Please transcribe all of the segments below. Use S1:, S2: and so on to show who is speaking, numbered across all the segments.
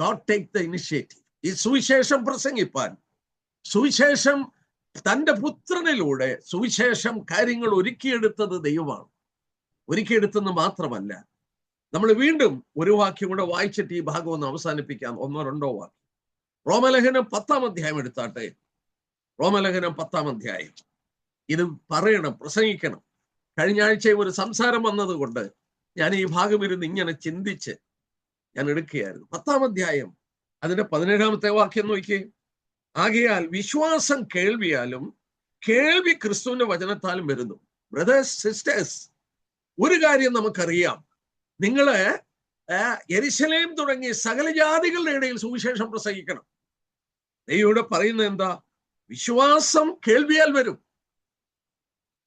S1: God take the initiative ഈ സുവിശേഷം പ്രസംഗിപ്പാൻ സുവിശേഷം തന്റെ പുത്രനിലൂടെ സുവിശേഷം കാര്യങ്ങൾ ഒരുക്കിയെടുത്തത് ദൈവമാണ്. ഒരുക്കിയെടുത്തെന്ന് മാത്രമല്ല നമ്മൾ വീണ്ടും ഒരു വാക്യം കൂടെ വായിച്ചിട്ട് ഈ ഭാഗം ഒന്ന് അവസാനിപ്പിക്കാം. ഒന്നോ രണ്ടോ വാക്യം. റോമലേഖനം പത്താം അധ്യായം എടുത്താട്ടെ? റോമലേഖനം പത്താം അധ്യായം. ഇത് പറയണം പ്രസംഗിക്കണം. കഴിഞ്ഞ ആഴ്ചയും ഒരു സംസാരം വന്നതുകൊണ്ട് ഞാൻ ഈ ഭാഗം ഇരുന്ന് ഇങ്ങനെ ചിന്തിച്ച് ഞാൻ എടുക്കുകയായിരുന്നു. പത്താം അധ്യായം അതിന്റെ പതിനേഴാമത്തെ വാക്യം നോക്കിയേ. ആകയാൽ വിശ്വാസം കേൾവിയാലും കേൾവി ക്രിസ്തുവിന്റെ വചനത്താലും വരുന്നു. ബ്രദേഴ്സ് സിസ്റ്റേഴ്സ് ഒരു കാര്യം നമുക്കറിയാം. നിങ്ങൾ എരിശലേം തുടങ്ങി സകല ജാതികളുടെ ഇടയിൽ സുവിശേഷം പ്രസംഗിക്കണം. ദൈവയുടെ പറയുന്നത് എന്താ? വിശ്വാസം കേൾവിയാൽ വരും.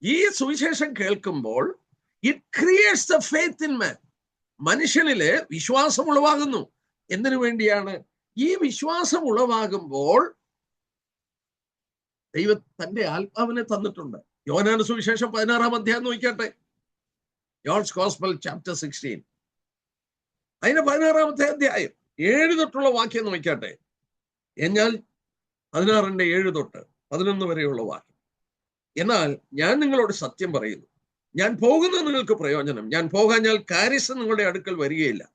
S1: ഈ സുവിശേഷം കേൾക്കുമ്പോൾ it creates the faith in man മനുഷ്യനിൽ വിശ്വാസം ഉളവാകുന്നു. എന്തിനു വേണ്ടിയാണ്? ഈ വിശ്വാസം ഉളവാകുമ്പോൾ ദൈവം തന്റെ ആത്മാവിനെ തന്നിട്ടുണ്ട്. യോനാന സുവിശേഷം പതിനാറാം അധ്യായം നോക്കിയാട്ടെ ജോൺസ് ഗോസ്ബൽ ചാപ്റ്റർ സിക്സ്റ്റീൻ. അതിന്റെ പതിനാറാമത്തെ അധ്യായം ഏഴ് തൊട്ടുള്ള വാക്യം നോക്കിയാട്ടെ എന്നാൽ പതിനാറിന്റെ ഏഴ് തൊട്ട് പതിനൊന്ന് വരെയുള്ള വാക്യം. എന്നാൽ ഞാൻ നിങ്ങളോട് സത്യം പറയുന്നു. ഞാൻ പോകുന്നത് നിങ്ങൾക്ക് പ്രയോജനം. ഞാൻ പോകാഞ്ഞാൽ കാരിസ് നിങ്ങളുടെ അടുക്കൽ വരികയില്ല.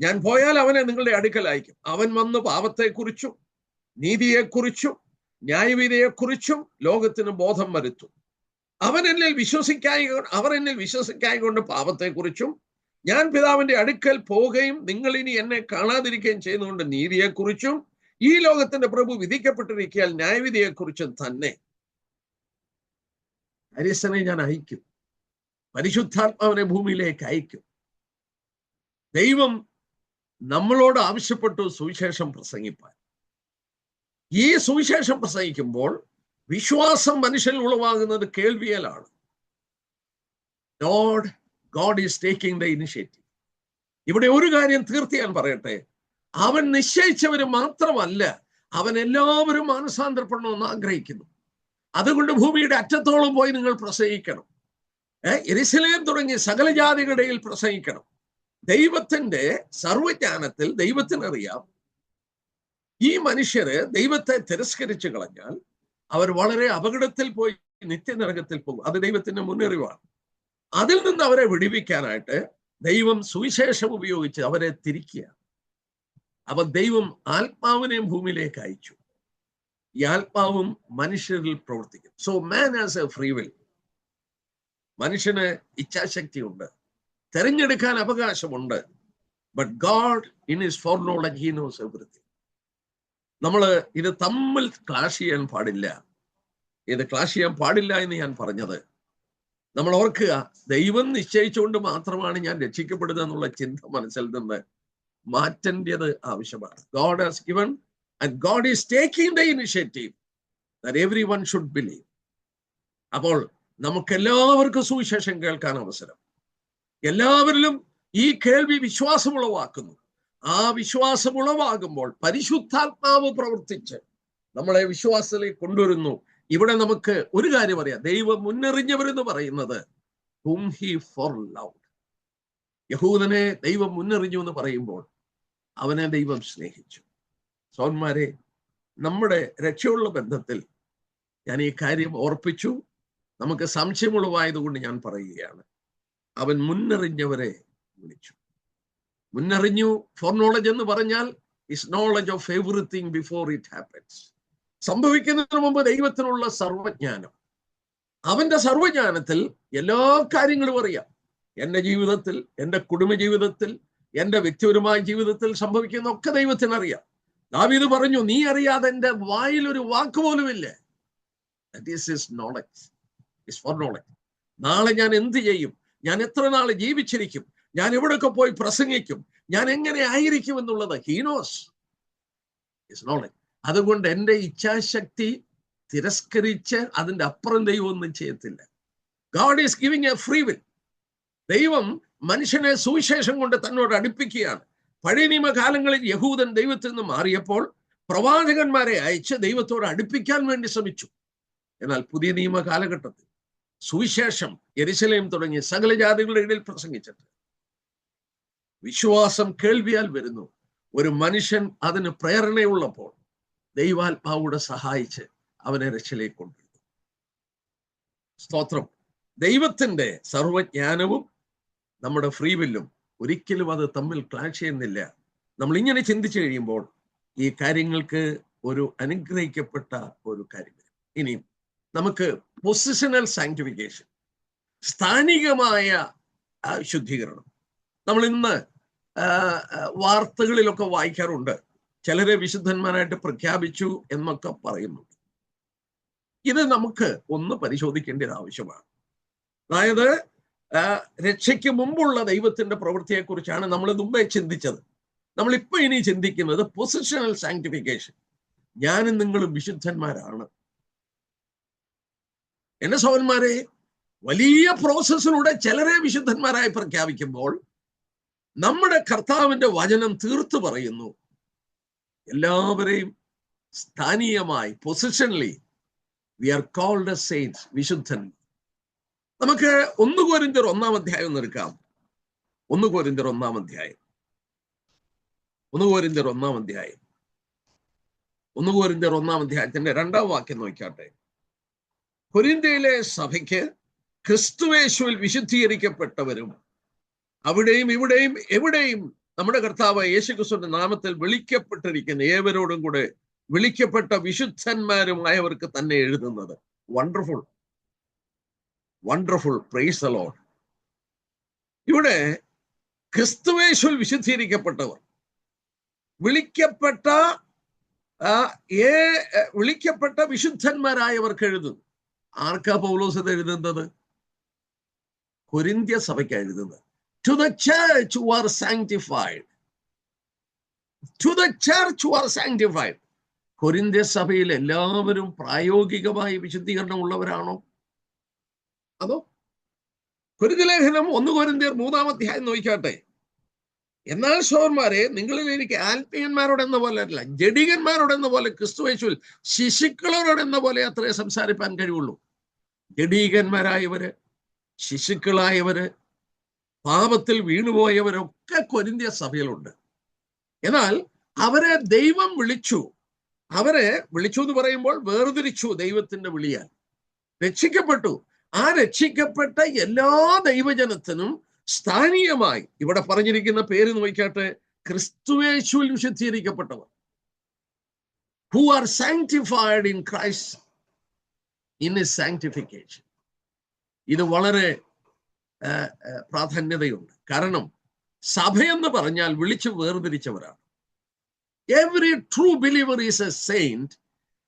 S1: ഞാൻ പോയാൽ അവനെ നിങ്ങളുടെ അടുക്കൽ അയക്കും. അവൻ വന്ന് പാപത്തെക്കുറിച്ചും നീതിയെക്കുറിച്ചും ന്യായവിധിയെക്കുറിച്ചും ലോകത്തിന് ബോധം വരുത്തും. അവൻ എന്നിൽ വിശ്വസിക്കായി അവർ എന്നിൽ വിശ്വസിക്കായി കൊണ്ട് പാപത്തെക്കുറിച്ചും ഞാൻ പിതാവിന്റെ അടുക്കൽ പോവുകയും നിങ്ങൾ ഇനി എന്നെ കാണാതിരിക്കുകയും ചെയ്യുന്നതുകൊണ്ട് നീതിയെക്കുറിച്ചും ഈ ലോകത്തിന്റെ പ്രഭു വിധിക്കപ്പെട്ടിരിക്കാൻ ന്യായവിധിയെക്കുറിച്ചും തന്നെ. ഹരിസനെ ഞാൻ അയക്കും. പരിശുദ്ധാത്മാവിനെ ഭൂമിയിലേക്ക് അയക്കും. ദൈവം നമ്മളോട് ആവശ്യപ്പെട്ടു സുവിശേഷം പ്രസംഗിപ്പാൻ. ഈ സുവിശേഷം പ്രസംഗിക്കുമ്പോൾ വിശ്വാസം മനുഷ്യൻ ഉളവാകുന്നത് കേൾവിയലാണ്. God God is taking the initiative. ഇവിടെ ഒരു കാര്യം തീർത്തിയാൻ പറയട്ടെ. അവൻ നിശ്ചയിച്ചവര് മാത്രമല്ല അവൻ എല്ലാവരും മാനസാന്തരപ്പെടണമെന്ന് ആഗ്രഹിക്കുന്നു. അതുകൊണ്ട് ഭൂമിയുടെ അറ്റത്തോളം പോയി നിങ്ങൾ പ്രസംഗിക്കണം. എരിശിലേം തുടങ്ങി സകല ജാതികളുടെയിൽ പ്രസംഗിക്കണം. ദൈവത്തിന്റെ സർവജ്ഞാനത്തിൽ ദൈവത്തിനറിയാം. ഈ മനുഷ്യര് ദൈവത്തെ തിരസ്കരിച്ചു കളഞ്ഞാൽ അവർ വളരെ അപകടത്തിൽ പോയി നിത്യനരകത്തിൽ പോകും. അത് ദൈവത്തിന്റെ മുന്നറിവാണ്. അതിൽ നിന്ന് അവരെ വിടിവിക്കാനായിട്ട് ദൈവം സുവിശേഷം ഉപയോഗിച്ച് അവരെ തിരിക്കുക അപ്പൊ ദൈവം ആത്മാവിനെയും ഭൂമിയിലേക്ക് അയച്ചു. ഈ ആത്മാവും മനുഷ്യരിൽ പ്രവർത്തിക്കും so man has a free will മനുഷ്യന് ഇച്ഛാശക്തി ഉണ്ട്. തെരഞ്ഞെടുക്കാൻ അവകാശമുണ്ട്. But God in his foreknowledge he knows everything നമ്മൾ ഇത് തമ്മിൽ ക്ലാഷ് ചെയ്യാൻ പാടില്ല. ഇത് ക്ലാഷ് ചെയ്യാൻ പാടില്ല എന്ന് ഞാൻ പറഞ്ഞത്. നമ്മൾ ഓർക്കുക ദൈവം നിശ്ചയിച്ചുകൊണ്ട് മാത്രമാണ് ഞാൻ രക്ഷിക്കപ്പെടുന്നത് എന്നുള്ള ചിന്ത മനസ്സിൽ നിന്ന് മാറ്റേണ്ടത് ആവശ്യമാണ്. God has given and God is taking the initiative that everyone should believe അപ്പോൾ നമുക്ക് എല്ലാവർക്കും സുവിശേഷം കേൾക്കാൻ അവസരം. എല്ലാവരിലും ഈ കേൾവി വിശ്വാസമുളവാക്കുന്നു. ആ വിശ്വാസം ഉളവാകുമ്പോൾ പരിശുദ്ധാത്മാവ് പ്രവർത്തിച്ച് നമ്മളെ വിശ്വാസത്തിലേക്ക് കൊണ്ടുവരുന്നു. ഇവിടെ നമുക്ക് ഒരു കാര്യം അറിയാം. ദൈവം മുന്നറിഞ്ഞവരെന്ന് പറയുന്നത് ഹും ഹി ഫോർ ലവ് യഹൂദനെ ദൈവം മുന്നറിഞ്ഞു എന്ന് പറയുമ്പോൾ അവനെ ദൈവം സ്നേഹിച്ചു. സോന്മാരെ നമ്മുടെ രക്ഷയുള്ള ബന്ധത്തിൽ ഞാൻ ഈ കാര്യം ഓർപ്പിച്ചു. നമുക്ക് സംശയമുളവായതുകൊണ്ട് ഞാൻ പറയുകയാണ്. അവൻ മുന്നറിഞ്ഞവരെ വിളിച്ചു. മുന്നറിഞ്ഞു ഫോർ നോളജ് എന്ന് പറഞ്ഞാൽ his knowledge of everything before it happens സംഭവിക്കുന്നതിന് മുമ്പ് ദൈവത്തിനുള്ള സർവജ്ഞാനം. അവന്റെ സർവജ്ഞാനത്തിൽ എല്ലാ കാര്യങ്ങളും അറിയാം. എന്റെ ജീവിതത്തിൽ എന്റെ കുടുംബ ജീവിതത്തിൽ എന്റെ വ്യക്തിപരമായ ജീവിതത്തിൽ സംഭവിക്കുന്ന ഒക്കെ ദൈവത്തിന് അറിയാം. ദാവീദ് പറഞ്ഞു നീ അറിയാതെ എന്റെ വായിൽ ഒരു വാക്ക് പോലുമില്ല. That is his knowledge his foreknowledge നാളെ ഞാൻ എന്ത് ചെയ്യും? ഞാൻ എത്ര നാൾ ജീവിച്ചിരിക്കും? ഞാൻ എവിടെയൊക്കെ പോയി പ്രസംഗിക്കും? ഞാൻ എങ്ങനെ ആയിരിക്കും എന്നുള്ളത്? ഹീനോസ് ഇസ് നോളജ് അതുകൊണ്ട് എന്റെ ഇച്ഛാശക്തി തിരസ്കരിച്ച് അതിന്റെ അപ്പുറം ദൈവം ഒന്നും ചെയ്യത്തില്ല. God is giving a free will ദൈവം മനുഷ്യനെ സുവിശേഷം കൊണ്ട് തന്നോട് അടുപ്പിക്കുകയാണ്. പഴയ നിയമകാലങ്ങളിൽ യഹൂദൻ ദൈവത്തിൽ നിന്ന് മാറിയപ്പോൾ പ്രവാചകന്മാരെ അയച്ച് ദൈവത്തോട് അടുപ്പിക്കാൻ വേണ്ടി ശ്രമിച്ചു. എന്നാൽ പുതിയ നിയമ കാലഘട്ടത്തിൽ സുവിശേഷം എരിശലയം തുടങ്ങി സകല ജാതികളുടെ ഇടയിൽ പ്രസംഗിച്ചിട്ട് വിശ്വാസം കേൾവിയാൽ വരുന്നു. ഒരു മനുഷ്യൻ അതിന് പ്രേരണയുള്ളപ്പോൾ ദൈവാത്മാവൂടെ സഹായിച്ച് അവനെ രക്ഷയിലേക്ക് കൊണ്ടുവരുന്നു. സ്തോത്രം. ദൈവത്തിന്റെ സർവജ്ഞാനവും നമ്മുടെ ഫ്രീ വില്ലും ഒരിക്കലും അത് തമ്മിൽ ക്ലാഷ് ചെയ്യുന്നില്ല. നമ്മൾ ഇങ്ങനെ ചിന്തിച്ചു കഴിയുമ്പോൾ ഈ കാര്യങ്ങൾക്ക് ഒരു അനുഗ്രഹിക്കപ്പെട്ട ഒരു കാര്യം ഇനിയും ഇനി നമുക്ക് പൊസിഷണൽ സാങ്ക്ടിഫിക്കേഷൻ സ്ഥാനികമായ ശുദ്ധീകരണം. നമ്മൾ ഇന്ന് വാർത്തകളിലൊക്കെ വായിക്കാറുണ്ട്. ചിലരെ വിശുദ്ധന്മാരായിട്ട് പ്രഖ്യാപിച്ചു എന്നൊക്കെ പറയുന്നുണ്ട്. ഇത് നമുക്ക് ഒന്ന് പരിശോധിക്കേണ്ട ഒരു ആവശ്യമാണ്. അതായത് രക്ഷയ്ക്ക് മുമ്പുള്ള ദൈവത്തിന്റെ പ്രവൃത്തിയെക്കുറിച്ചാണ് നമ്മൾ മുമ്പേ ചിന്തിച്ചത്. നമ്മൾ ഇപ്പൊ ഇനി ചിന്തിക്കുന്നത് പൊസിഷണൽ സാങ്ക്ടിഫിക്കേഷൻ ഞാനും നിങ്ങളും വിശുദ്ധന്മാരാണ്. എന്റെ സഹോദരന്മാരെ വലിയ പ്രോസസ്സിലൂടെ ചിലരെ വിശുദ്ധന്മാരായി പ്രഖ്യാപിക്കുമ്പോൾ നമ്മുടെ കർത്താവിന്റെ വചനം തീർത്തു പറയുന്നു. എല്ലാവരെയും സ്ഥാനീയമായി positionally we are called saints വിശുദ്ധൻ. നമുക്ക് ഒന്ന് കോരിഞ്ചർ ഒന്നാം അധ്യായം ഒന്ന് എടുക്കാം. ഒന്ന് കോരിഞ്ചർ ഒന്നാം അധ്യായം. ഒന്ന് കോരിഞ്ചർ ഒന്നാം അധ്യായം. ഒന്ന് കോരിഞ്ചർ ഒന്നാം അധ്യായത്തിന്റെ രണ്ടാം വാക്യം നോക്കിയാട്ടെ കൊരിന്തയിലെ സഭയ്ക്ക് ക്രിസ്തുവേശുവിൽ വിശുദ്ധീകരിക്കപ്പെട്ടവരും അവിടെയും ഇവിടെയും എവിടെയും നമ്മുടെ കർത്താവ് യേശുക്രിസ്തുവിന്റെ നാമത്തിൽ വിളിക്കപ്പെട്ടിരിക്കുന്ന ഏവരോടും കൂടെ വിളിക്കപ്പെട്ട വിശുദ്ധന്മാരുമായവർക്ക് തന്നെ എഴുതുന്നത്. വണ്ടർഫുൾ വണ്ടർഫുൾ പ്രൈസ് അലോഡ് ഇവിടെ ക്രിസ്തുവേശുവിൽ വിശുദ്ധീകരിക്കപ്പെട്ടവർ വിളിക്കപ്പെട്ട ഏ വിളിക്കപ്പെട്ട വിശുദ്ധന്മാരായവർക്ക് എഴുതുന്നു. ആർക്കാ പൗലോസ് ഇത് എഴുതുന്നത്? കൊരിന്ത്യ സഭയ്ക്ക് എഴുതുന്നത്. To the church who are sanctified to the church who are sanctified കൊരിന്ത്യ സഭയിൽ എല്ലാവരും പ്രായോഗികമായി വിശുദ്ധീകരണം ഉള്ളവരാണോ? അതോ? കുരുതിലേഖനം ഒന്ന് കൊരിന്തിയർ മൂന്നാം അധ്യായം നോക്കാട്ടെ എന്നാൽ ഷോർമാരെ നിങ്ങളിൽ എനിക്ക് ആത്മീയന്മാരോടെന്ന പോലെ അല്ല ജഡികന്മാരോടെന്ന പോലെ ക്രിസ്തുവേശുവിൽ ശിശുക്കളോടെന്ന പോലെ അത്രേ സംസാരിപ്പാൻ കഴിവുള്ളൂ. ജഡീകന്മാരായവര് ശിശുക്കളായവര് പാപത്തിൽ വീണുപോയവരൊക്കെ കൊരിന്തിയ സഭയിലുണ്ട്. എന്നാൽ അവരെ ദൈവം വിളിച്ചു. അവരെ വിളിച്ചു എന്ന് പറയുമ്പോൾ വേർതിരിച്ചു ദൈവത്തിന്റെ വിളിയാൽ. രക്ഷിക്കപ്പെട്ടു. ആ രക്ഷിക്കപ്പെട്ട എല്ലാ ദൈവജനത്തിനും സ്ഥാനീയമായി. ഇവിടെ പറഞ്ഞിരിക്കുന്ന പേര് നോക്കാട്ടെ ക്രിസ്തുവേശുവിൽ വിശുദ്ധീകരിക്കപ്പെട്ടവർ. Who are sanctified in Christ in his sanctification ഇത് വളരെ പ്രാധാന്യതയുണ്ട്. കാരണം സഭയെന്ന് പറഞ്ഞാൽ വിളിച്ചു വേർതിരിച്ചവരാണ്. Every true believer is a saint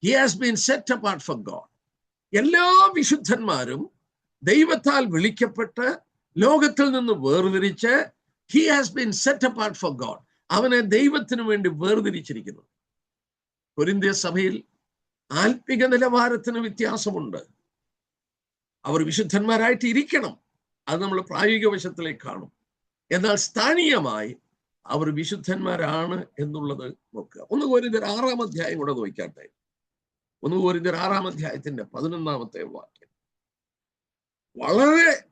S1: he has been set apart for God എല്ലാ വിശുദ്ധന്മാരും ദൈവത്താൽ വിളിക്കപ്പെട്ട് ലോകത്തിൽ നിന്ന് വേർതിരിച്ച് he has been set apart for God അവനെ ദൈവത്തിനു വേണ്ടി വേർതിരിച്ചിരിക്കുന്നു. കൊരിന്ത്യ സഭയിൽ ആത്മിക നിലവാരത്തിന് വ്യത്യാസമുണ്ട്. അവർ വിശുദ്ധന്മാരായിട്ട് ഇരിക്കണം അത് നമ്മൾ പ്രായോഗിക വശത്തിലേക്ക് കാണും. എന്നാൽ സ്ഥാനീയമായി അവർ വിശുദ്ധന്മാരാണ് എന്നുള്ളത് നോക്കുക. ഒന്ന് കോരിന്തർ ആറാം അധ്യായം കൂടെ നോക്കാട്ടെ ഒന്ന് കോരിന്തർ ആറാം അധ്യായത്തിന്റെ പതിനൊന്നാമത്തെ വാക്യം. വളരെ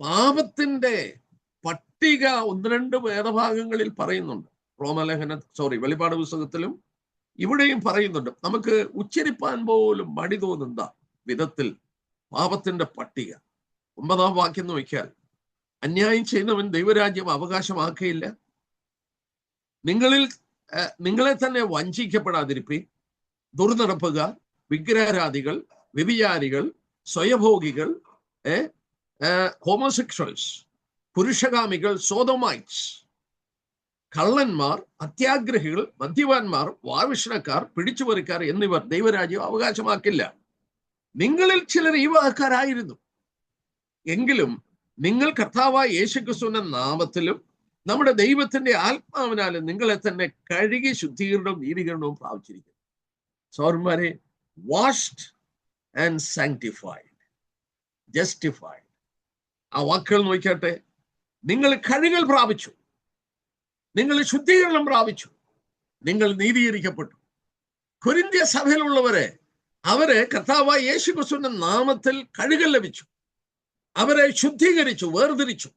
S1: പാപത്തിന്റെ പട്ടിക ഒന്ന് രണ്ട് വേദഭാഗങ്ങളിൽ പറയുന്നുണ്ട്. റോമലേഖന സോറി വെളിപാട് പുസ്തകത്തിലും ഇവിടെയും പറയുന്നുണ്ട് നമുക്ക് ഉച്ചരിപ്പാൻ പോലും മടി തോന്നുന്ന വിധത്തിൽ പാപത്തിന്റെ പട്ടിക. ഒമ്പതാം വാക്യം നോക്കിയാൽ അന്യായം ചെയ്യുന്നവൻ ദൈവരാജ്യം അവകാശമാക്കുകയില്ല. നിങ്ങളിൽ നിങ്ങളെ തന്നെ വഞ്ചിക്കപ്പെടാതിരിപ്പി ദുർനടപ്പുകാർ വിഗ്രഹാരാധികൾ വ്യഭിചാരികൾ സ്വയഭോഗികൾ ഹോമോസെക്ഷൽസ് പുരുഷകാമികൾ സോതോമൈറ്റ്സ് കള്ളന്മാർ അത്യാഗ്രഹികൾ മദ്യപാന്മാർ വാവിഷ്ണക്കാർ പിടിച്ചുപറിക്കാർ എന്നിവർ ദൈവരാജ്യം അവകാശമാക്കില്ല. നിങ്ങളിൽ ചിലർ ഈ വാക്കാരായിരുന്നു എങ്കിലും നിങ്ങൾ കർത്താവായ യേശുക്രിസ്തുവിന്റെ നാമത്തിലും നമ്മുടെ ദൈവത്തിന്റെ ആത്മാവിനാലും നിങ്ങളെ തന്നെ കഴുകി ശുദ്ധീകരണവും നീതീകരണവും പ്രാപിച്ചിരിക്കുന്നു. സൗർമാരെ വാഷ്ഡ് ആൻഡ് സാങ്ക്ടിഫൈഡ് ജസ്റ്റിഫൈഡ് ആ വാക്കുകൾ നോക്കട്ടെ നിങ്ങൾ കഴുകൽ പ്രാപിച്ചു. നിങ്ങൾ ശുദ്ധീകരണം പ്രാപിച്ചു. നിങ്ങൾ നീതീകരിക്കപ്പെട്ടു. കൊരിന്ത്യ സഭയിലുള്ളവരെ അവരെ കർത്താവായ യേശു ക്രിസ്തുവിന്റെ നാമത്തിൽ കഴുകൽ ലഭിച്ചു. അവരെ ശുദ്ധീകരിച്ചു വേർതിരിച്ചു.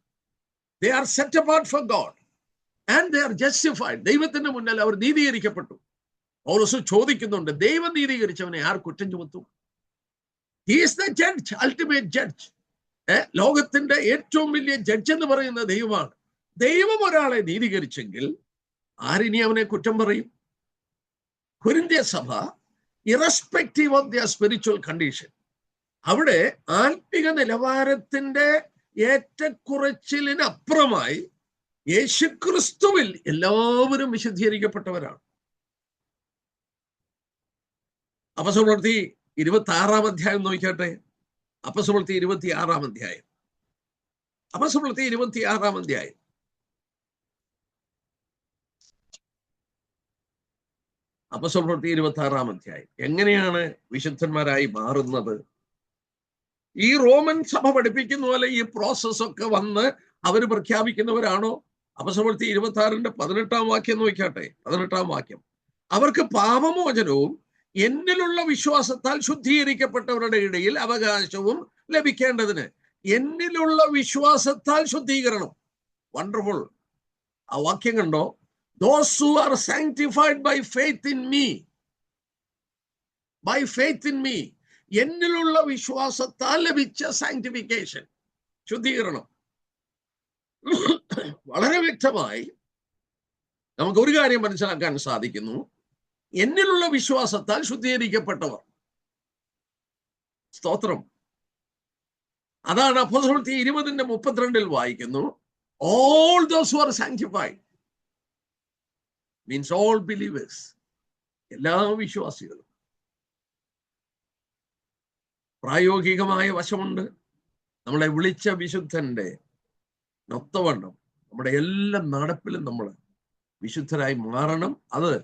S1: They are set apart for God and they are justified ദൈവത്തിന്റെ മുന്നിൽ അവർ നീതീകരിക്കപ്പെട്ടു. പൗലോസ് ചോദിക്കുന്നുണ്ട് ദൈവം നീതീകരിച്ചവനെ ആർ കുറ്റം ചുമത്തും? He's the judge ultimate judge ലോകത്തിന്റെ ഏറ്റവും വലിയ ജഡ്ജ് എന്ന് പറയുന്ന ദൈവമാണ്. ദൈവം ഒരാളെ നീതീകരിച്ചെങ്കിൽ ആരിനി അവനെ കുറ്റം പറയും? കുരിന്ത്യ സഭ irrespective of their spiritual condition അവിടെ ആത്മിക നിലവാരത്തിന്റെ ഏറ്റക്കുറച്ചിലിനപ്പുറമായി യേശുക്രിസ്തുവിൽ എല്ലാവരും വിശുദ്ധീകരിക്കപ്പെട്ടവരാണ്. അപസപ്രവൃത്തി ഇരുപത്തി ആറാം അധ്യായം നോക്കട്ടെ അപസപ്രവൃത്തി ഇരുപത്തി ആറാം അധ്യായം. അപസപ്രവൃത്തി ഇരുപത്തി ആറാം അധ്യായം. അപസപ്രവൃത്തി ഇരുപത്തി ആറാം അധ്യായം. എങ്ങനെയാണ് വിശുദ്ധന്മാരായി മാറുന്നത്? ഈ റോമൻ സഭ പഠിപ്പിക്കുന്ന പോലെ ഈ പ്രോസസ് ഒക്കെ വന്ന് അവർ പ്രഖ്യാപിക്കുന്നവരാണോ? അപസ്വപ്രവൃത്തി ഇരുപത്തി ആറിന്റെ പതിനെട്ടാം വാക്യം നോക്കാട്ടെ പതിനെട്ടാം വാക്യം. അവർക്ക് പാപമോചനവും എന്നിലുള്ള വിശ്വാസത്താൽ ശുദ്ധീകരിക്കപ്പെട്ടവരുടെ ഇടയിൽ അവകാശവും ലഭിക്കേണ്ടതിന് എന്നിലുള്ള വിശ്വാസത്താൽ ശുദ്ധീകരണം. വണ്ടർഫുൾ ആ വാക്യം കണ്ടോ? Those who are sanctified by faith in me by faith in me എന്നിലുള്ള വിശ്വാസത്താൽ ലഭിച്ച സാങ്ക്ടിഫിക്കേഷൻ ശുദ്ധീകരണം. വളരെ വ്യക്തമായി നമുക്ക് ഒരു കാര്യം മനസ്സിലാക്കാൻ സാധിക്കുന്നു. എന്നിലുള്ള വിശ്വാസത്താൽ ശുദ്ധീകരിക്കപ്പെട്ടവർ. സ്തോത്രം. അതാണ് അപ്പോൾ ഇരുപതിന്റെ മുപ്പത്തിരണ്ടിൽ വായിക്കുന്നു. All those are sanctified means all believers എല്ലാ വിശ്വാസികളും. പ്രായോഗികമായ വശമുണ്ട്. നമ്മളെ വിളിച്ച വിശുദ്ധന്റെ നൊത്തവണ്ണം നമ്മുടെ എല്ലാ നടപ്പിലും നമ്മൾ വിശുദ്ധരായി മാറണം. അത്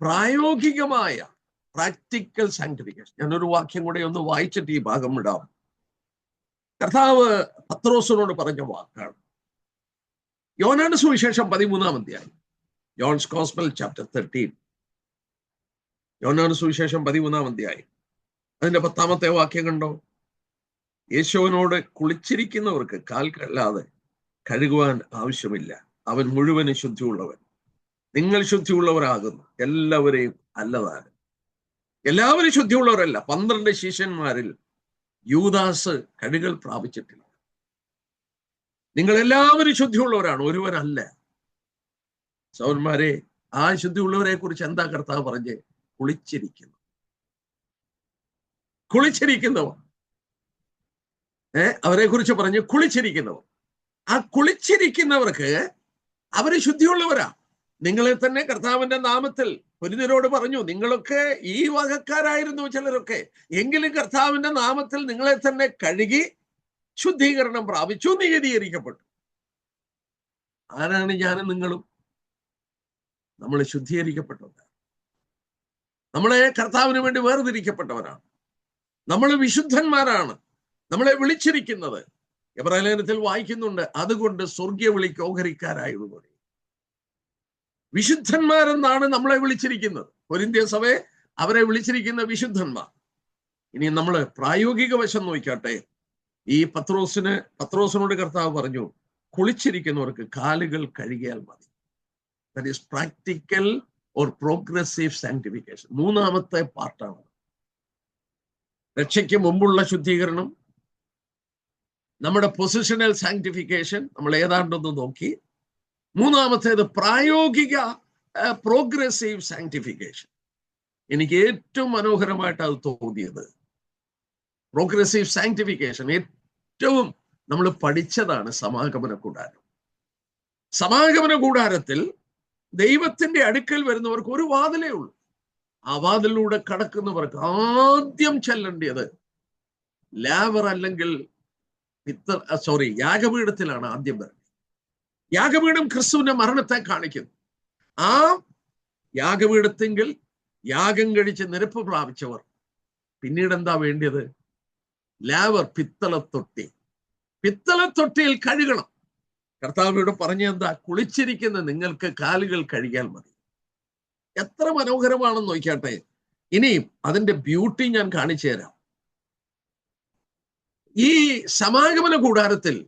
S1: പ്രായോഗികമായ പ്രാക്ടിക്കൽ സാങ്ടിഫിക്കേഷൻ ഞാനൊരു വാക്യം കൂടെ ഒന്ന് വായിച്ചിട്ട് ഈ ഭാഗം ഇടാം. കർത്താവ് പത്രോസിനോട് പറഞ്ഞ വാക്കാണ്. യോനാണ് സുവിശേഷം പതിമൂന്നാം അധ്യായം. ജോൺസ് കോസ്മൽ ചാപ്റ്റർ തേർട്ടീൻ യോനാണ് സുവിശേഷം പതിമൂന്നാം അധ്യായം. അതിന്റെ പത്താമത്തെ വാക്യം കണ്ടോ? യേശുവിനോട് കുളിച്ചിരിക്കുന്നവർക്ക് കാൽ കല്ലാതെ കഴുകുവാൻ ആവശ്യമില്ല. അവൻ മുഴുവനും ശുദ്ധിയുള്ളവൻ. നിങ്ങൾ ശുദ്ധിയുള്ളവരാകുന്നു. എല്ലാവരെയും അല്ലതാണ് എല്ലാവരും ശുദ്ധിയുള്ളവരല്ല. പന്ത്രണ്ട് ശിഷ്യന്മാരിൽ യൂദാസ് കഴുകൾ പ്രാപിച്ചിട്ടില്ല. നിങ്ങൾ എല്ലാവരും ശുദ്ധിയുള്ളവരാണ്. ഒരുവനല്ല സൗന്മാരെ ആ ശുദ്ധിയുള്ളവരെ കുറിച്ച് എന്താ കർത്താവ് പറഞ്ഞ്? കുളിച്ചിരിക്കുന്നു. കുളിച്ചിരിക്കുന്നവർ ഏ അവരെ കുറിച്ച് പറഞ്ഞ് കുളിച്ചിരിക്കുന്നവർ ആ കുളിച്ചിരിക്കുന്നവർക്ക് അവർ ശുദ്ധിയുള്ളവരാ. നിങ്ങളെ തന്നെ കർത്താവിന്റെ നാമത്തിൽ പുരിതരോട് പറഞ്ഞു നിങ്ങളൊക്കെ ഈ വകക്കാരായിരുന്നു ചിലരൊക്കെ. എങ്കിലും കർത്താവിന്റെ നാമത്തിൽ നിങ്ങളെ തന്നെ കഴുകി ശുദ്ധീകരണം പ്രാപിച്ചു നീതീകരിക്കപ്പെട്ടു. ആരാണ് ഞാനും നിങ്ങളും? നമ്മൾ ശുദ്ധീകരിക്കപ്പെട്ടവരാണ്. നമ്മളെ കർത്താവിന് വേണ്ടി വേർതിരിക്കപ്പെട്ടവരാണ്. നമ്മൾ വിശുദ്ധന്മാരാണ്. നമ്മളെ വിളിച്ചിരിക്കുന്നത്. എബ്രാലേഖനത്തിൽ വായിക്കുന്നുണ്ട് അതുകൊണ്ട് സ്വർഗീയ വിളിക്ക് ഓഹരിക്കാരായതുപോലെ വിശുദ്ധന്മാരെന്നാണ് നമ്മളെ വിളിച്ചിരിക്കുന്നത്. ഒരിന്ത്യ സഭയെ അവരെ വിളിച്ചിരിക്കുന്ന വിശുദ്ധന്മാർ. ഇനി നമ്മൾ പ്രായോഗിക വശം നോക്കാട്ടെ ഈ പത്രോസിന് പത്രോസിനോട് കർത്താവ് പറഞ്ഞു കുളിച്ചിരിക്കുന്നവർക്ക് കാലുകൾ കഴുകിയാൽ മതി. That is practical or progressive sanctification മൂന്നാമത്തെ പാർട്ടാണ്. രക്ഷയ്ക്ക് മുമ്പുള്ള ശുദ്ധീകരണം നമ്മുടെ പൊസിഷണൽ സാങ്ടിഫിക്കേഷൻ നമ്മൾ ഏതാണ്ടൊന്ന് നോക്കി. മൂന്നാമത്തേത് പ്രായോഗിക പ്രോഗ്രസീവ് സാങ്ടിഫിക്കേഷൻ എനിക്ക് ഏറ്റവും മനോഹരമായിട്ട് അത് തോന്നിയത്. പ്രോഗ്രസീവ് സാങ്ടിഫിക്കേഷൻ ഏറ്റവും നമ്മൾ പഠിച്ചതാണ് സമാഗമന കൂടാരം. സമാഗമന കൂടാരത്തിൽ ദൈവത്തിന്റെ അടുക്കൽ വരുന്നവർക്ക് ഒരു വാതിലേ ഉള്ളൂ. ആ വാതിലൂടെ കടക്കുന്നവർക്ക് ആദ്യം ചെല്ലേണ്ടത് ലാവർ അല്ലെങ്കിൽ പിത്തർ സോറി യാഗപീഠത്തിലാണ് ആദ്യം വരുന്നത് യാഗപീഠം ക്രിസ്തുവിന്റെ മരണത്തെ കാണിക്കുന്നു. ആ യാഗപീഠത്തെങ്കിൽ യാഗം കഴിച്ച് നിരപ്പ് പ്രാപിച്ചവർ പിന്നീട് എന്താ വേണ്ടിയത്? ലാവർ പിത്തളത്തൊട്ടി. പിത്തളത്തൊട്ടിയിൽ കഴുകണം. കർത്താവിനോട് പറഞ്ഞ എന്താ കുളിച്ചിരിക്കുന്ന നിങ്ങൾക്ക് കാലുകൾ കഴുകിയാൽ മതി. എത്ര മനോഹരമാണെന്ന് നോക്കിയാട്ടെ. ഇനിയും അതിന്റെ ബ്യൂട്ടി ഞാൻ കാണിച്ചു തരാം. ഈ സമാഗമന കൂടാരത്തിൽ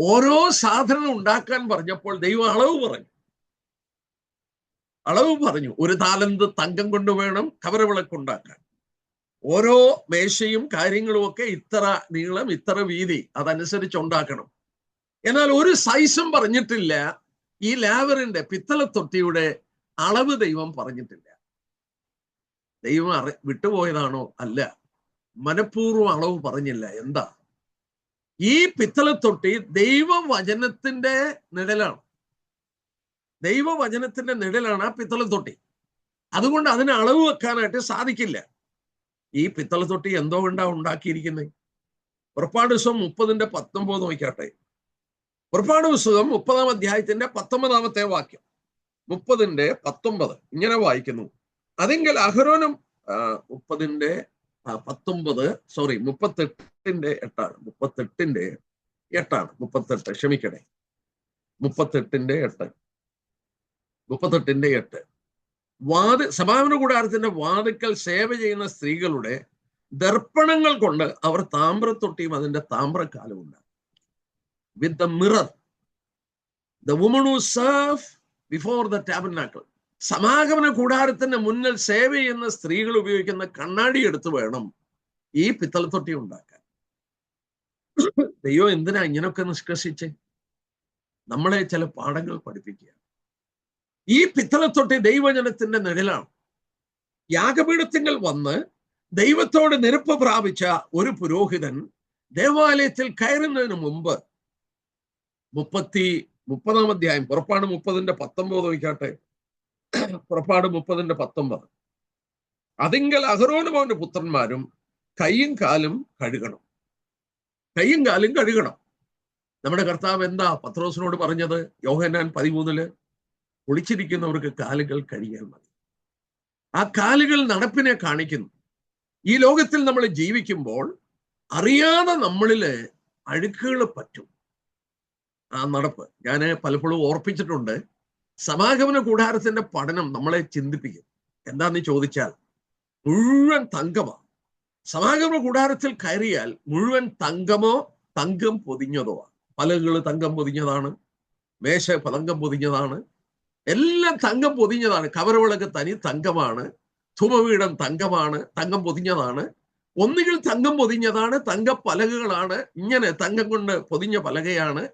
S1: ഓരോ സാധനം ഉണ്ടാക്കാൻ പറഞ്ഞപ്പോൾ ദൈവം അളവ് പറഞ്ഞു. അളവ് പറഞ്ഞു. ഒരു താലന്ത് തങ്കം കൊണ്ട് വേണം കവരവിളക്ക് ഉണ്ടാക്കാൻ. ഓരോ മേശയും കാര്യങ്ങളും ഒക്കെ ഇത്ര നീളം ഇത്ര വീതി അതനുസരിച്ച് ഉണ്ടാക്കണം. എന്നാൽ ഒരു സൈസും പറഞ്ഞിട്ടില്ല. ഈ ലാവറിന്റെ പിത്തള തൊട്ടിയുടെ അളവ് ദൈവം പറഞ്ഞിട്ടില്ല. ദൈവം അറി വിട്ടുപോയതാണോ? അല്ല. മനഃപൂർവം അളവ് പറഞ്ഞില്ല. എന്താ? ഈ പിത്തള തൊട്ടി ദൈവവചനത്തിന്റെ നിഴലാണ്. ദൈവവചനത്തിന്റെ നിഴലാണ് ആ പിത്തള തൊട്ടി അതുകൊണ്ട് അതിന് അളവ് വെക്കാനായിട്ട് സാധിക്കില്ല. ഈ പിത്തള തൊട്ടി എന്തോ കൊണ്ടാ ഉണ്ടാക്കിയിരിക്കുന്നത് പുറപ്പാട് ദിവസം മുപ്പതിന്റെ പത്തൊമ്പത് നോക്കിയാട്ടെ പുറപ്പാട് പുസ്തകം മുപ്പതാം അധ്യായത്തിന്റെ പത്തൊമ്പതാമത്തെ വാക്യം. മുപ്പതിന്റെ പത്തൊമ്പത്. ഇങ്ങനെ വായിക്കുന്നു. അതെങ്കിൽ അഹരോനും മുപ്പതിന്റെ പത്തൊമ്പത് സോറി മുപ്പത്തെട്ടിന്റെ എട്ടാണ്. മുപ്പത്തെട്ടിന്റെ എട്ടാണ്. മുപ്പത്തെട്ട്. ക്ഷമിക്കണേ. മുപ്പത്തെട്ടിന്റെ എട്ട്. മുപ്പത്തെട്ടിന്റെ എട്ട്. വാത് സമാപന കൂടാരത്തിന്റെ വാതുക്കൽ സേവ ചെയ്യുന്ന സ്ത്രീകളുടെ ദർപ്പണങ്ങൾ കൊണ്ട് അവർ താമ്രത്തൊട്ടിയും അതിന്റെ താമ്രക്കാലും ഉണ്ടാകും വിത്ത് the mirror. The woman who served before the tabernacle. സമാഗമന കൂടാരത്തിന്റെ മുന്നിൽ സേവ ചെയ്യുന്ന സ്ത്രീകൾ ഉപയോഗിക്കുന്ന കണ്ണാടി എടുത്ത് വേണം ഈ പിത്തളത്തൊട്ടി ഉണ്ടാക്കാൻ ദൈവം എന്തിനാ ഇങ്ങനൊക്കെ നിഷ്കർഷിച്ച് നമ്മളെ ചില പാഠങ്ങൾ പഠിപ്പിക്കുക ഈ പിത്തളത്തൊട്ടി ദൈവജനത്തിന്റെ നിഴലാണ് യാഗപീഠത്തിങ്കൽ വന്ന് ദൈവത്തോട് നിരപ്പ് പ്രാപിച്ച ഒരു പുരോഹിതൻ ദേവാലയത്തിൽ കയറുന്നതിന് മുമ്പ് മുപ്പത്തി മുപ്പതാം അധ്യായം പുറപ്പാട് മുപ്പതിന്റെ പത്തൊമ്പത് നോക്കാട്ടെ പുറപ്പാട് മുപ്പതിന്റെ പത്തൊമ്പത്. അതിങ്കൽ അഹരോനും അവന്റെ പുത്രന്മാരും കൈയും കാലും കഴുകണം. കൈയും കാലും കഴുകണം. നമ്മുടെ കർത്താവ് എന്താ പത്രോസിനോട് പറഞ്ഞത്? യോഹനാൻ പതിമൂന്നിൽ കുളിച്ചിരിക്കുന്നവർക്ക് കാലുകൾ കഴുകിയാൽ മതി. ആ കാലുകൾ നടപ്പിനെ കാണിക്കുന്നു. ഈ ലോകത്തിൽ നമ്മൾ ജീവിക്കുമ്പോൾ അറിയാതെ നമ്മളിൽ അഴുക്കുകൾ പറ്റും. ആ നടപ്പ് ഞാൻ പലപ്പോഴും ഓർപ്പിച്ചിട്ടുണ്ട്. സമാഗമന കൂടാരത്തിന്റെ പഠനം നമ്മളെ ചിന്തിപ്പിക്കും. എന്താന്ന് ചോദിച്ചാൽ മുഴുവൻ തങ്കമാണ് സമാഗമന കൂടാരത്തിൽ കയറിയാൽ മുഴുവൻ തങ്കമോ തങ്കം പൊതിഞ്ഞതോ? പലകൾ തങ്കം പൊതിഞ്ഞതാണ്. മേശ തങ്കം പൊതിഞ്ഞതാണ്. എല്ലാം തങ്കം പൊതിഞ്ഞതാണ്. കവറവിളക്ക് തനി തങ്കമാണ്. ധുമവീടം തങ്കമാണ്. തങ്കം പൊതിഞ്ഞതാണ്. ഒന്നുകിൽ തങ്കം പൊതിഞ്ഞതാണ്. തങ്ക പലകകളാണ് ഇങ്ങനെ തങ്കം കൊണ്ട് പൊതിഞ്ഞ പലകയാണ്.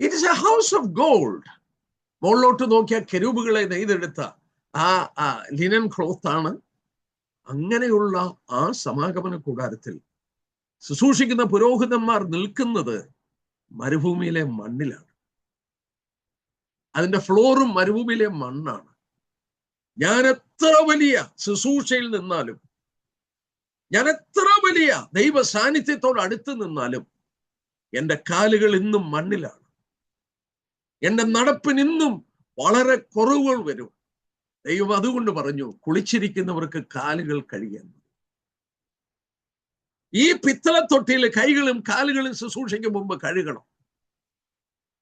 S1: It is a house of gold മുകളിലോട്ട് നോക്കിയ കെരൂബുകളെ നെയ്തെടുത്ത ആ ലിനൻ ക്ലോത്ത് ആണ്. അങ്ങനെയുള്ള ആ സമാഗമന കൂടാരത്തിൽ ശുശ്രൂഷിക്കുന്ന പുരോഹിതന്മാർ നിൽക്കുന്നത് മരുഭൂമിയിലെ മണ്ണിലാണ്. അതിന്റെ ഫ്ലോറും മരുഭൂമിയിലെ മണ്ണാണ്. ഞാൻ എത്ര വലിയ ശുശ്രൂഷയിൽ നിന്നാലും ഞാൻ എത്ര വലിയ ദൈവ സാന്നിധ്യത്തോട് അടുത്ത് നിന്നാലും എന്റെ കാലുകൾ ഇന്നും മണ്ണിലാണ്. എന്റെ നടപ്പിന് ഇന്നും വളരെ കുറവുകൾ വരും. ദൈവം അതുകൊണ്ട് പറഞ്ഞു കുളിച്ചിരിക്കുന്നവർക്ക് കാലുകൾ കഴുകാൻ ഈ പിത്തള തൊട്ടിയിൽ കൈകളും കാലുകളും ശുശ്രൂഷയ്ക്ക് മുമ്പ് കഴുകണം.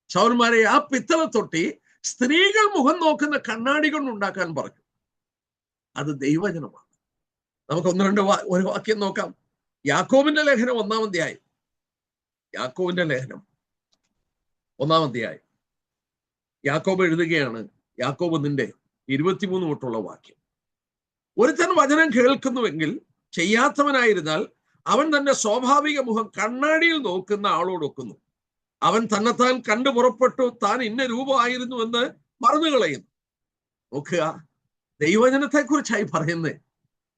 S1: സൗരന്മാരെ ആ പിത്തള തൊട്ടി സ്ത്രീകൾ മുഖം നോക്കുന്ന കണ്ണാടികൾ ഉണ്ടാക്കാൻ പറഞ്ഞു. അത് ദൈവജനമാണ് നമുക്ക് ഒന്ന് രണ്ട് ഒരു വാക്യം നോക്കാം. യാക്കോബിന്റെ ലേഖനം ഒന്നാം അധ്യായം. യാക്കോബിന്റെ ലേഖനം ഒന്നാം അധ്യായം. യാക്കോബ് എഴുതുകയാണ് യാക്കോബ് നിന്റെ ഇരുപത്തിമൂന്ന് തൊട്ടുള്ള വാക്യം. ഒരുത്തൻ വചനം കേൾക്കുന്നുവെങ്കിൽ ചെയ്യാത്തവനായിരുന്നാൽ അവൻ തന്റെ സ്വാഭാവിക മുഖം കണ്ണാടിയിൽ നോക്കുന്ന ആളോട് ഒക്കുന്നു. അവൻ തന്നെത്താൻ കണ്ടു പുറപ്പെട്ടു താൻ ഇന്ന രൂപമായിരുന്നു എന്ന് മറന്നു കളയുന്നു. നോക്കുക ദൈവചനത്തെ കുറിച്ചായി പറയുന്നത്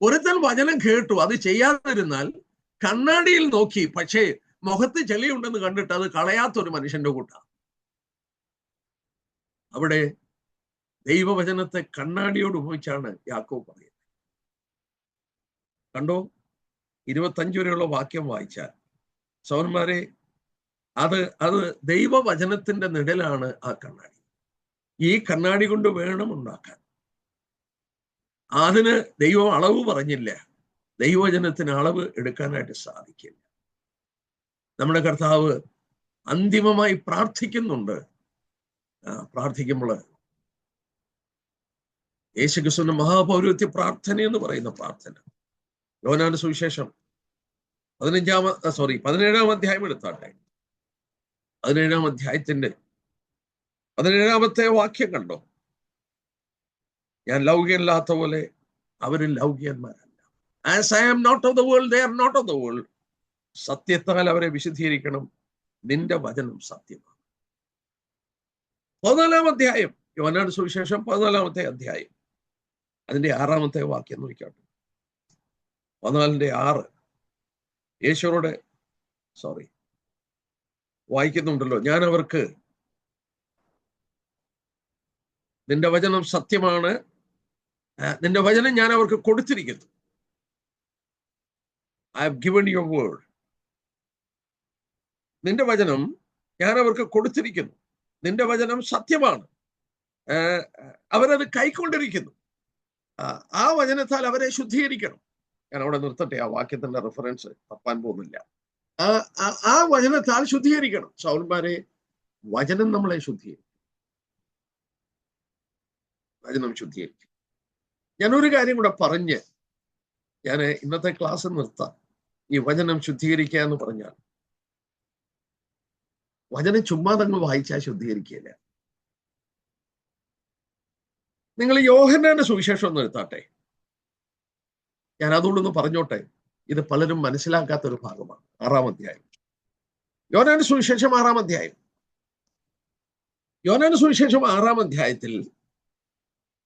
S1: ഒരുത്തൻ വചനം കേട്ടു അത് ചെയ്യാതിരുന്നാൽ കണ്ണാടിയിൽ നോക്കി പക്ഷേ മുഖത്ത് ചെളിയുണ്ടെന്ന് കണ്ടിട്ട് അത് കളയാത്ത ഒരു മനുഷ്യന്റെ കൂട്ടാണ്. അവിടെ ദൈവവചനത്തെ കണ്ണാടിയോട് ഉപയോഗിച്ചാണ് യാക്കോ പറയുന്നത്. കണ്ടോ? ഇരുപത്തഞ്ചു വരെയുള്ള വാക്യം വായിച്ചാൽ. സൗന്മാരെ അത് അത് ദൈവവചനത്തിന്റെ നിഴലാണ് ആ കണ്ണാടി. ഈ കണ്ണാടി കൊണ്ട് വേണം ഉണ്ടാക്കാൻ. അതിന് ദൈവം അളവ് പറഞ്ഞില്ല. ദൈവവചനത്തിന് അളവ് എടുക്കാനായിട്ട് സാധിക്കില്ല. നമ്മുടെ കർത്താവ് അന്തിമമായി പ്രാർത്ഥിക്കുന്നുണ്ട്. പ്രാർത്ഥിക്കുമ്പോൾ യേശുക്രിസ്തുവിന്റെ മഹാപൗരത്യ പ്രാർത്ഥന എന്ന് പറയുന്ന പ്രാർത്ഥന. യോനാന്റെ സുവിശേഷം പതിനഞ്ചാം സോറി പതിനേഴാം അധ്യായം എടുത്താട്ടെ. പതിനേഴാം അധ്യായത്തിന്റെ പതിനേഴാമത്തെ വാക്യം കണ്ടോ? ഞാൻ ലൗകികല്ലാത്ത പോലെ അവരും ലൗകികന്മാരല്ല. As I am not of the world they are not of the world സത്യത്താൽ അവരെ വിശദീകരിക്കണം നിന്റെ വചനം സത്യമാണ്. പതിനാലാം അധ്യായം. യോനാട് സുവിശേഷം പതിനാലാമത്തെ അധ്യായം. അതിന്റെ ആറാമത്തെ വാക്യം നോക്കിക്കോട്ടെ പതിനാലിന്റെ ആറ്. യേശുവോട് സോറി വായിക്കുന്നുണ്ടല്ലോ. ഞാൻ അവർക്ക് നിന്റെ വചനം സത്യമാണ്. നിന്റെ വചനം ഞാൻ അവർക്ക് കൊടുത്തിരിക്കുന്നു. I have given your word നിന്റെ വചനം ഞാൻ അവർക്ക് കൊടുത്തിരിക്കുന്നു. നിന്റെ വചനം സത്യമാണ്. അവരത് കൈക്കൊണ്ടിരിക്കുന്നു. ആ, വചനത്താൽ അവരെ ശുദ്ധീകരിക്കണം. ഞാൻ അവിടെ നിർത്തട്ടെ ആ വാക്യത്തിന്റെ റെഫറൻസ് തപ്പാൻ പോകുന്നില്ല. ആ ആ- വചനത്താൽ ശുദ്ധീകരിക്കണം. സൗന്മാരെ വചനം നമ്മളെ ശുദ്ധീകരിക്കും. വചനം ശുദ്ധീകരിക്കും. ഞാനൊരു കാര്യം കൂടെ പറഞ്ഞ് ഞാൻ ഇന്നത്തെ ക്ലാസ് നിർത്താം. ഈ വചനം ശുദ്ധീകരിക്കുക എന്ന് പറഞ്ഞാൽ വചനം ചുമ്മാ തങ്ങൾ വായിച്ചാൽ ശുദ്ധീകരിക്കുകയില്ല. നിങ്ങൾ യോഹന്നാന്റെ സുവിശേഷം ഒന്ന് എടുത്താട്ടെ ഞാൻ അതുകൊണ്ടൊന്ന് പറഞ്ഞോട്ടെ. ഇത് പലരും മനസ്സിലാക്കാത്ത ഒരു ഭാഗമാണ്. ആറാം അധ്യായം. യോനാന്റെ സുവിശേഷം ആറാം അധ്യായം. യോനാന്റെ സുവിശേഷം ആറാം അധ്യായത്തിൽ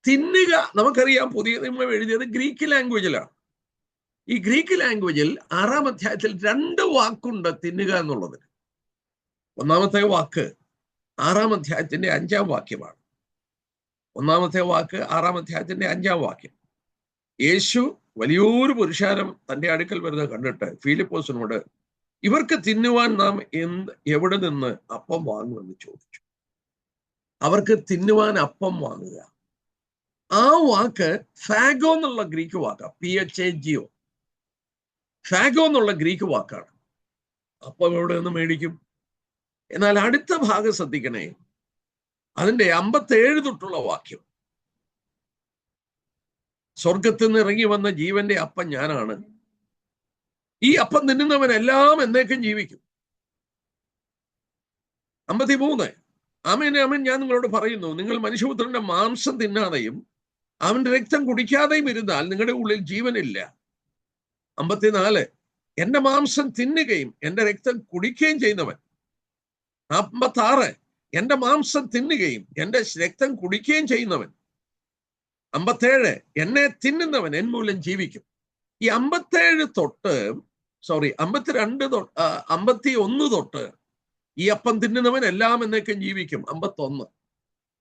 S1: തിന്നുക. നമുക്കറിയാം പുതിയ നിയമം എഴുതിയത് ഗ്രീക്ക് ലാംഗ്വേജിലാണ്. ഈ ഗ്രീക്ക് ലാംഗ്വേജിൽ ആറാം അധ്യായത്തിൽ രണ്ട് വാക്കുണ്ട് തിന്നുക എന്നുള്ളത്. ഒന്നാമത്തെ വാക്ക് ആറാം അധ്യായത്തിന്റെ അഞ്ചാം വാക്യമാണ്. ഒന്നാമത്തെ വാക്ക് ആറാം അധ്യായത്തിന്റെ അഞ്ചാം വാക്യം. യേശു വലിയൊരു പുരുഷാരം തന്റെ അടുക്കൽ വരുന്നത് കണ്ടിട്ട് ഫിലിപ്പോസിനോട് ഇവർക്ക് തിന്നുവാൻ നാം എന്ത് എവിടെ നിന്ന് അപ്പം വാങ്ങുമെന്ന് ചോദിച്ചു. അവർക്ക് തിന്നുവാൻ അപ്പം വാങ്ങുക. ആ വാക്ക് ഫാഗോ എന്നുള്ള ഗ്രീക്ക് വാക്കാണ് P H A G O Fargo എന്നുള്ള ഗ്രീക്ക് വാക്കാണ്. അപ്പം എവിടെ നിന്ന് മേടിക്കും? എന്നാൽ അടുത്ത ഭാഗം ശ്രദ്ധിക്കണേ. അതിന്റെ അമ്പത്തേഴ് തൊട്ടുള്ള വാക്യം. സ്വർഗത്തിൽ നിന്ന് ഇറങ്ങി വന്ന ജീവന്റെ അപ്പം ഞാനാണ്. ഈ അപ്പം തിന്നുന്നവൻ എല്ലാം എന്നേക്കും ജീവിക്കും. അമ്പത്തിമൂന്ന്. ആമേൻ അമേൻ ഞാൻ നിങ്ങളോട് പറയുന്നു നിങ്ങൾ മനുഷ്യപുത്രന്റെ മാംസം തിന്നാതെയും അവന്റെ രക്തം കുടിക്കാതെയും ഇരുന്നാൽ നിങ്ങളുടെ ഉള്ളിൽ ജീവനില്ല. അമ്പത്തിനാല്. എന്റെ മാംസം തിന്നുകയും എന്റെ രക്തം കുടിക്കുകയും ചെയ്യുന്നവൻ അമ്പത്താറ്. എന്റെ മാംസം തിന്നുകയും എന്റെ രക്തം കുടിക്കുകയും ചെയ്യുന്നവൻ. അമ്പത്തേഴ് എന്നെ തിന്നുന്നവൻ എൻ മൂലം ജീവിക്കും. ഈ അമ്പത്തേഴ് തൊട്ട് സോറി അമ്പത്തിരണ്ട് തൊട്ട് അമ്പത്തി ഒന്ന് തൊട്ട് ഈ അപ്പം തിന്നുന്നവൻ എല്ലാം എന്നേക്കും ജീവിക്കും. അമ്പത്തൊന്ന്.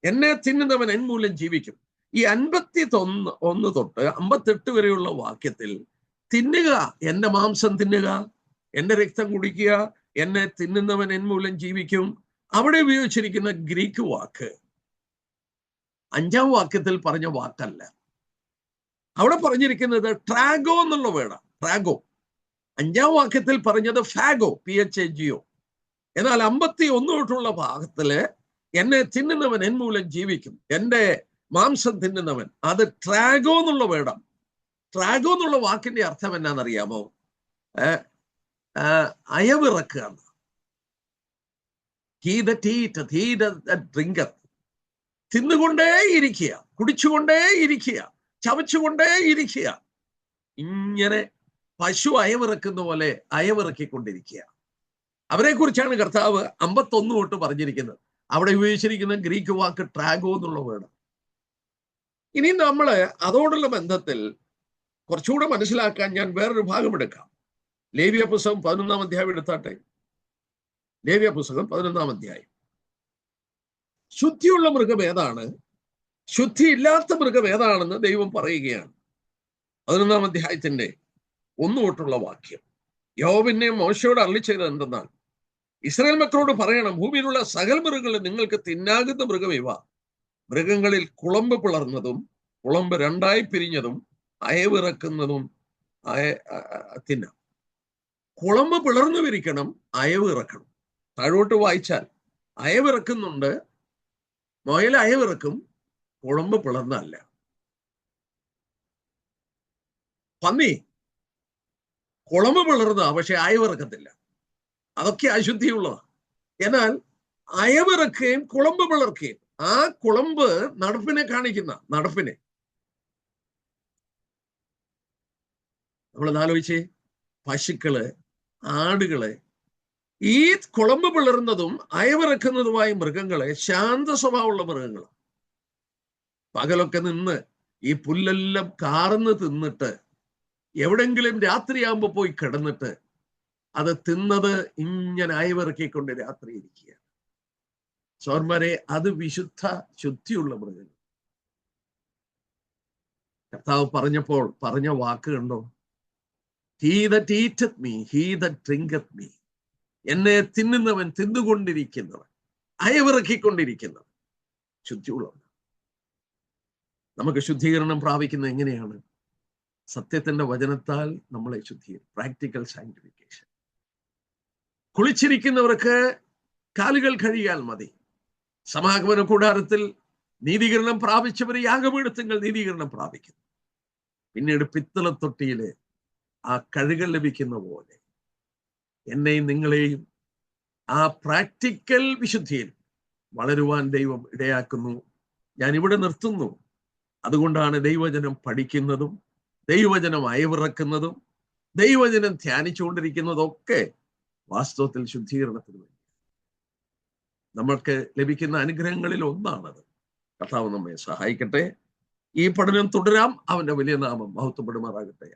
S1: എന്നെ തിന്നുന്നവൻ എൻ മൂലം ജീവിക്കും. ഈ അൻപത്തി തൊന്ന് ഒന്ന് തൊട്ട് അമ്പത്തെട്ട് വരെയുള്ള വാക്യത്തിൽ തിന്നുക എന്റെ മാംസം തിന്നുക എന്റെ രക്തം കുടിക്കുക എന്നെ തിന്നുന്നവൻ എൻ മൂലം ജീവിക്കും. അവിടെ ഉപയോഗിച്ചിരിക്കുന്ന ഗ്രീക്ക് വാക്ക് അഞ്ചാം വാക്യത്തിൽ പറഞ്ഞ വാക്കല്ല. അവിടെ പറഞ്ഞിരിക്കുന്നത് ട്രാഗോ എന്നുള്ള വേടാ ട്രാഗോ. അഞ്ചാം വാക്യത്തിൽ പറഞ്ഞത് Fargo P H A G O എന്നാൽ അമ്പത്തി ഒന്ന് തൊട്ടുള്ള ഭാഗത്തിൽ എന്നെ തിന്നുന്നവൻ എൻ മൂലം ജീവിക്കും. എന്റെ മാംസം തിന്നുന്നവൻ. അത് ട്രാഗോ എന്നുള്ള വേടം ട്രാഗോ എന്നുള്ള വാക്കിന്റെ അർത്ഥം എന്നാണെന്നറിയാമോ? അയവിറക്കുക തിന്നുകൊണ്ടേ ഇരിക്കുക കുടിച്ചുകൊണ്ടേ ഇരിക്കുക ചവച്ചുകൊണ്ടേ ഇരിക്കുക ഇങ്ങനെ പശു അയവിറക്കുന്ന പോലെ അയവിറക്കിക്കൊണ്ടിരിക്കുക. അവരെ കുറിച്ചാണ് കർത്താവ് അമ്പത്തൊന്ന് തൊട്ട് പറഞ്ഞിരിക്കുന്നത്. അവിടെ ഉപയോഗിച്ചിരിക്കുന്ന ഗ്രീക്ക് വാക്ക് ട്രാഗോ എന്നുള്ള വേർഡ്. ഇനി നമ്മൾ അതോടുള്ള ബന്ധത്തിൽ കുറച്ചുകൂടെ മനസ്സിലാക്കാൻ ഞാൻ വേറൊരു ഭാഗം എടുക്കാം ലേവ്യ പുസ്തകം പതിനൊന്നാം അധ്യായം എടുത്താട്ടെ? ലേവ്യ പുസ്തകം പതിനൊന്നാം അധ്യായം. ശുദ്ധിയുള്ള മൃഗം ഏതാണ്? ശുദ്ധി ഇല്ലാത്ത മൃഗം ഏതാണെന്ന് ദൈവം പറയുകയാണ്. പതിനൊന്നാം അധ്യായത്തിന്റെ ഒന്നു തൊട്ടുള്ള വാക്യം. യോവിനെ മോശയോട് അള്ളി ചെയ്തത് എന്തെന്നാൽ ഇസ്രായേൽ മക്കളോട് പറയണം ഭൂമിയിലുള്ള സകൽ മൃഗങ്ങളിൽ നിങ്ങൾക്ക് തിന്നാകുന്ന മൃഗം ഇവ. മൃഗങ്ങളിൽ കുളമ്പ് പിളർന്നതും കുളമ്പ് രണ്ടായി പിരിഞ്ഞതും അയവിറക്കുന്നതും അയ തിന്നാം. കുളമ്പ് പിളർന്നു വിരിക്കണം അയവ് ഇറക്കണം താഴോട്ട് വായിച്ചാൽ അയവിറക്കുന്നുണ്ട്. മുയൽ അയവിറക്കും കുളമ്പ് പിളർന്നല്ല പന്നി കുളമ്പ് പിളർന്നതാ പക്ഷെ അയവിറക്കത്തില്ല. അതൊക്കെ അശുദ്ധിയുള്ളതാ. എന്നാൽ അയവിറക്കുകയും കുളമ്പ് പിളർക്കുകയും ആ കുളമ്പ് നടപ്പിനെ കാണിക്കുന്ന നടപ്പിനെ. നമ്മൾ ആലോചിച്ചേ പശുക്കൾ ആടുകൾ. ഈ കുളമ്പ് പിളർന്നതും അയവിറക്കുന്നതുമായ മൃഗങ്ങളെ ശാന്ത സ്വഭാവമുള്ള മൃഗങ്ങൾ പകലൊക്കെ നിന്ന് ഈ പുല്ലെല്ലാം കാർന്ന് തിന്നിട്ട് എവിടെങ്കിലും രാത്രിയാകുമ്പോ പോയി കിടന്നിട്ട് അത് തിന്നത് ഇങ്ങനെ അയവിറക്കിക്കൊണ്ട് രാത്രി ഇരിക്കുക സോർമാരെ അത് വിശുദ്ധ ശുദ്ധിയുള്ള മൃഗങ്ങൾ. കർത്താവ് പറഞ്ഞപ്പോൾ പറഞ്ഞ വാക്ക് കണ്ടോ? He that eateth me he that drinketh me എന്നെ തിന്നുന്നവൻ തിന്നുകൊണ്ടിരിക്കുന്നവൻ അയവിറക്കിക്കൊണ്ടിരിക്കുന്നവൻ. ശുദ്ധിയുള്ളവൻ നമുക്ക് ശുദ്ധീകരണം പ്രാപിക്കുന്നത് എങ്ങനെയാണ്? സത്യത്തിന്റെ വചനത്താൽ നമ്മളെ ശുദ്ധീകരിക്കും പ്രാക്ടിക്കൽ സയന്റിഫിക്കേഷൻ കുളിച്ചിരിക്കുന്നവർക്ക് കാലുകൾ കഴിയാൽ മതി. സമാഗമന കൂടാരത്തിൽ നീതീകരണം പ്രാപിച്ചവർ യാഗപീഠത്തിങ്ങൾ നീതീകരണം പ്രാപിക്കുന്നു. പിന്നീട് പിത്തളത്തൊട്ടിയിൽ ആ കഴുകൽ ലഭിക്കുന്ന പോലെ എന്നെയും നിങ്ങളെയും ആ പ്രാക്ടിക്കൽ വിശുദ്ധിയിൽ വളരുവാൻ ദൈവം ഇടയാക്കുന്നു. ഞാൻ ഇവിടെ നിർത്തുന്നു. അതുകൊണ്ടാണ് ദൈവജനം പഠിക്കുന്നതും ദൈവജനം അയവിറക്കുന്നതും ദൈവജനം ധ്യാനിച്ചുകൊണ്ടിരിക്കുന്നതൊക്കെ വാസ്തവത്തിൽ ശുദ്ധീകരണത്തിന് വേണ്ടി നമ്മൾക്ക് ലഭിക്കുന്ന അനുഗ്രഹങ്ങളിൽ ഒന്നാണത്. കർത്താവ് നമ്മെ സഹായിക്കട്ടെ. ഈ പഠനം തുടരാം. അവന്റെ വലിയ നാമം മഹത്വപ്പെടുമാറാകട്ടെ.